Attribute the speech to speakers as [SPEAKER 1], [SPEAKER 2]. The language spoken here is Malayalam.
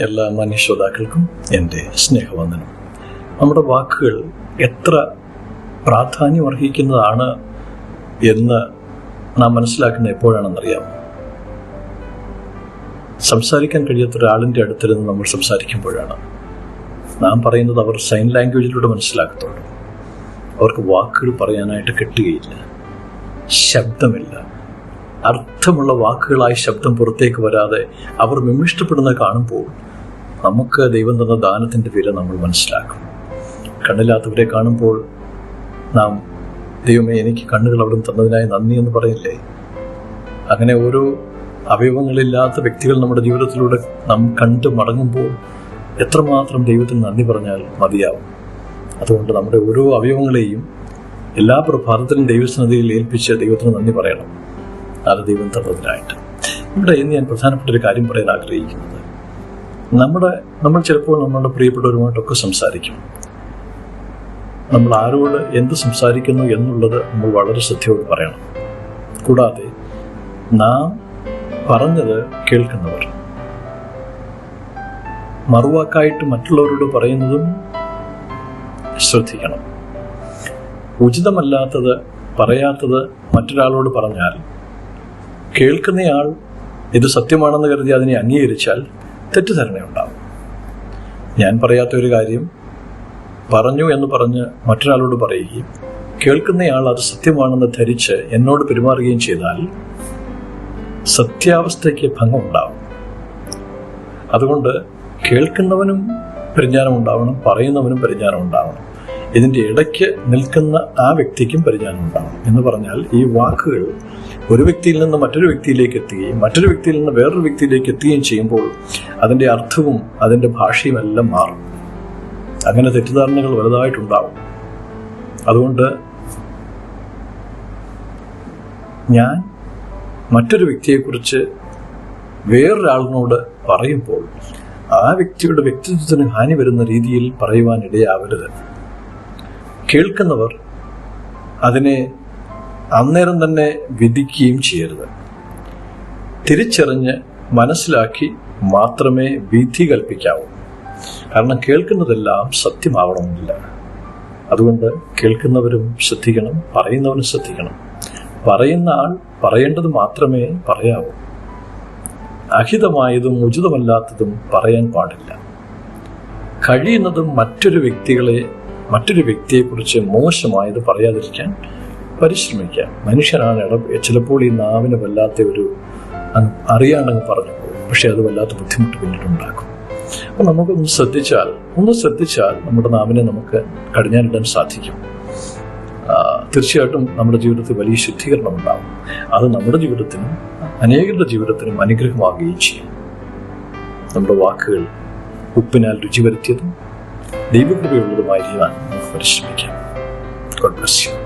[SPEAKER 1] എല്ലാ മനുഷ്യോതാക്കൾക്കും എന്റെ സ്നേഹവന്ദനം. നമ്മുടെ വാക്കുകൾ എത്ര പ്രാധാന്യം അർഹിക്കുന്നതാണ് എന്ന് നാം മനസ്സിലാക്കുന്ന എപ്പോഴാണെന്നറിയാം സംസാരിക്കാൻ കഴിയാത്ത ഒരാളിന്റെ അടുത്തിരുന്ന് നമ്മൾ സംസാരിക്കുമ്പോഴാണ്. നാം പറയുന്നത് അവർ സൈൻ ലാംഗ്വേജിലൂടെ മനസ്സിലാക്കത്തുള്ളൂ. അവർക്ക് വാക്കുകൾ പറയാനായിട്ട് കിട്ടുകയില്ല. ശബ്ദമില്ല. അർത്ഥമുള്ള വാക്കുകളായി ശബ്ദം പുറത്തേക്ക് വരാതെ അവർ വിമിഷ്ടപ്പെടുന്നത് കാണുമ്പോൾ നമുക്ക് ദൈവം തന്ന ദാനത്തിന്റെ വില നമ്മൾ മനസ്സിലാക്കും. കണ്ണില്ലാത്തവരെ കാണുമ്പോൾ നാം ദൈവമേ എനിക്ക് കണ്ണുകൾ അവിടെ തന്നതിനായി നന്ദി എന്ന് പറയില്ലേ? അങ്ങനെ ഓരോ അവയവങ്ങളില്ലാത്ത വ്യക്തികൾ നമ്മുടെ ജീവിതത്തിലൂടെ നാം കണ്ട് മടങ്ങുമ്പോൾ എത്രമാത്രം ദൈവത്തിന് നന്ദി പറഞ്ഞാൽ മതിയാവും. അതുകൊണ്ട് നമ്മുടെ ഓരോ അവയവങ്ങളെയും എല്ലാ പ്രഭാതത്തിലും ദൈവസന്നതിയിൽ ഏൽപ്പിച്ച് ദൈവത്തിന് നന്ദി പറയണം. ദൈവം തന്നതിനായിട്ട്. ഇവിടെ ഇന്ന് ഞാൻ പ്രധാനപ്പെട്ട ഒരു കാര്യം പറയാൻ ആഗ്രഹിക്കുന്നത്. നമ്മുടെ നമ്മൾ ചിലപ്പോൾ നമ്മളുടെ പ്രിയപ്പെട്ടവരുമായിട്ടൊക്കെ സംസാരിക്കും. നമ്മൾ ആരോട് എന്ത് സംസാരിക്കുന്നു എന്നുള്ളത് നമ്മൾ വളരെ ശ്രദ്ധയോട് പറയണം. കൂടാതെ നാം പറഞ്ഞത് കേൾക്കുന്നവർ. മറുവാക്കായിട്ട് മറ്റുള്ളവരോട് പറയുന്നതും ശ്രദ്ധിക്കണം. ഉചിതമല്ലാത്തത് പറയാത്തത് മറ്റൊരാളോട് പറഞ്ഞാൽ കേൾക്കുന്നയാൾ ഇത് സത്യമാണെന്ന് കരുതി അതിനെ അംഗീകരിച്ചാൽ തെറ്റിദ്ധാരണ ഉണ്ടാവും ഞാൻ പറയാത്ത ഒരു കാര്യം പറഞ്ഞു എന്ന് പറഞ്ഞ് മറ്റൊരാളോട് പറയുകയും കേൾക്കുന്നയാൾ അത് സത്യമാണെന്ന് ധരിച്ച് എന്നോട് പെരുമാറുകയും ചെയ്താൽ സത്യാവസ്ഥയ്ക്ക് ഭംഗം ഉണ്ടാവും അതുകൊണ്ട് കേൾക്കുന്നവനും പരിജ്ഞാനം ഉണ്ടാവണം പറയുന്നവനും പരിജ്ഞാനം ഉണ്ടാവണം ഇതിന്റെ ഇടയ്ക്ക് നിൽക്കുന്ന ആ വ്യക്തിക്കും പരിജ്ഞാനം ഉണ്ടാകും. എന്ന് പറഞ്ഞാൽ ഈ വാക്കുകൾ ഒരു വ്യക്തിയിൽ നിന്ന് മറ്റൊരു വ്യക്തിയിലേക്ക് എത്തുകയും മറ്റൊരു വ്യക്തിയിൽ നിന്ന് വേറൊരു വ്യക്തിയിലേക്ക് എത്തുകയും ചെയ്യുമ്പോൾ അതിന്റെ അർത്ഥവും അതിന്റെ ഭാഷയും എല്ലാം മാറും. അങ്ങനെ തെറ്റിദ്ധാരണകൾ വലുതായിട്ടുണ്ടാവും. അതുകൊണ്ട് ഞാൻ മറ്റൊരു വ്യക്തിയെക്കുറിച്ച് വേറൊരാളിനോട് പറയുമ്പോൾ ആ വ്യക്തിയുടെ വ്യക്തിത്വത്തിന് ഹാനി വരുന്ന രീതിയിൽ പറയുവാൻ ഇടയാവരുത് കേൾക്കുന്നവർ അതിനെ അന്നേരം തന്നെ വിധിക്കുകയും ചെയ്യരുത്. തിരിച്ചറിഞ്ഞ് മനസ്സിലാക്കി മാത്രമേ വിധി കൽപ്പിക്കാവൂ. കാരണം കേൾക്കുന്നതെല്ലാം സത്യമാവണമെന്നില്ല. അതുകൊണ്ട് കേൾക്കുന്നവരും ശ്രദ്ധിക്കണം പറയുന്നവനും ശ്രദ്ധിക്കണം. പറയുന്ന ആൾ പറയേണ്ടത് മാത്രമേ പറയാവൂ. അഹിതമായതും ഉചിതമല്ലാത്തതും പറയാൻ പാടില്ല. കഴിയുന്നതും മറ്റൊരു വ്യക്തികളെ മറ്റൊരു വ്യക്തിയെക്കുറിച്ച് മോശമായത് പറയാതിരിക്കാൻ പരിശ്രമിക്കാം. മനുഷ്യനാണ് ഇട ചിലപ്പോൾ ഈ നാവിന് വല്ലാത്ത ഒരു അറിയാണ്ടങ്ങ് പറഞ്ഞു പോകും. പക്ഷെ അത് വല്ലാത്ത ബുദ്ധിമുട്ട് പിന്നീട് ഉണ്ടാക്കും. അപ്പൊ നമുക്കൊന്ന് ശ്രദ്ധിച്ചാൽ ഒന്ന് ശ്രദ്ധിച്ചാൽ നമ്മുടെ നാവിനെ നമുക്ക് കടിഞ്ഞാനിടാൻ സാധിക്കും. തീർച്ചയായിട്ടും നമ്മുടെ ജീവിതത്തിൽ വലിയ ശുദ്ധീകരണം ഉണ്ടാകും അത് നമ്മുടെ ജീവിതത്തിനും അനേകരുടെ ജീവിതത്തിനും അനുഗ്രഹമാകുകയും ചെയ്യും. നമ്മുടെ വാക്കുകൾ ഉപ്പിനാൽ രുചി വരുത്തിയതും ദൈവകൃപയുള്ളതുമായിരിക്കാൻ നമുക്ക് പരിശ്രമിക്കാം. God bless you